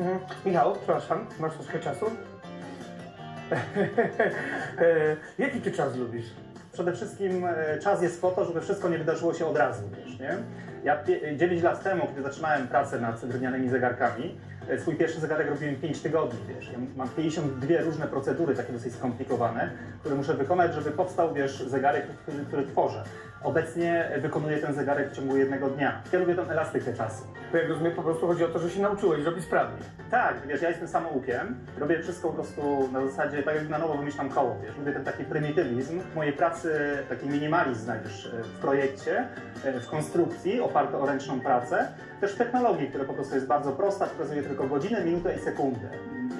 Mhm. Michał, przepraszam, masz troszkę czasu? E, Jaki ty czas lubisz? Przede wszystkim e, czas jest po to, żeby wszystko nie wydarzyło się od razu, wiesz, nie? Ja pie- 9 lat temu, kiedy zaczynałem pracę nad drewnianymi zegarkami, e, swój pierwszy zegarek robiłem 5 tygodni, wiesz. Ja mam 52 różne procedury, takie dosyć skomplikowane, które muszę wykonać, żeby powstał, wiesz, zegarek, który, który tworzę. Obecnie wykonuję ten zegarek w ciągu jednego dnia. Ja lubię tą elastykę czasu. Bo jak rozumiem, po prostu chodzi o to, że się nauczyłeś robić sprawnie. Tak, wiesz, ja jestem samoukiem, robię wszystko po prostu na zasadzie, tak jak na nowo wymyślam koło, wiesz, lubię ten taki prymitywizm. W mojej pracy taki minimalizm znajdziesz e, w projekcie, e, w konstrukcji, oparte o ręczną pracę, też w technologii, która po prostu jest bardzo prosta, pokazuje tylko godzinę, minutę i sekundę.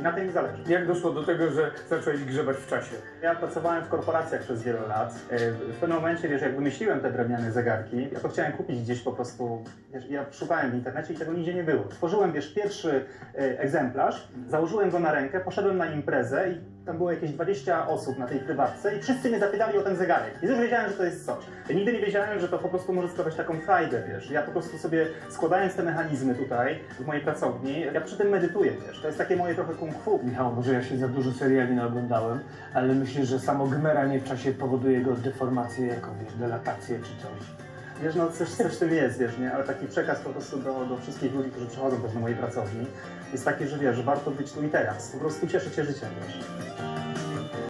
I na tym mi zależy. Jak doszło do tego, że zacząłeś grzebać w czasie? Ja pracowałem w korporacjach przez wiele lat. E, W pewnym momencie, wiesz, jak wymyśliłem te drewniane zegarki, ja to chciałem kupić gdzieś po prostu, wiesz, ja szukałem w internecie i tego nigdzie nie było. Stworzyłem, wiesz, pierwszy e, egzemplarz, założyłem go na rękę, poszedłem na imprezę i tam było jakieś 20 osób na tej prywatce i wszyscy mnie zapytali o ten zegarek. I już wiedziałem, że to jest coś. Ja nigdy nie wiedziałem, że to po prostu może sprawiać taką frajdę, wiesz. Ja po prostu sobie składając te mechanizmy tutaj w mojej pracowni, ja przy tym medytuję, wiesz. To jest takie moje trochę kung fu. Michał, może ja się za dużo seriali nie oglądałem, ale myślę, że samo gmeranie w czasie powoduje jego deformację jakąś, delatację czy coś. Wiesz, no coś, coś w tym jest, wiesz, nie? Ale taki przekaz po prostu do, do wszystkich ludzi, którzy przychodzą też do mojej pracowni, jest taki, że wiesz, że warto być tu i teraz. Po prostu cieszyć się życiem, wiesz.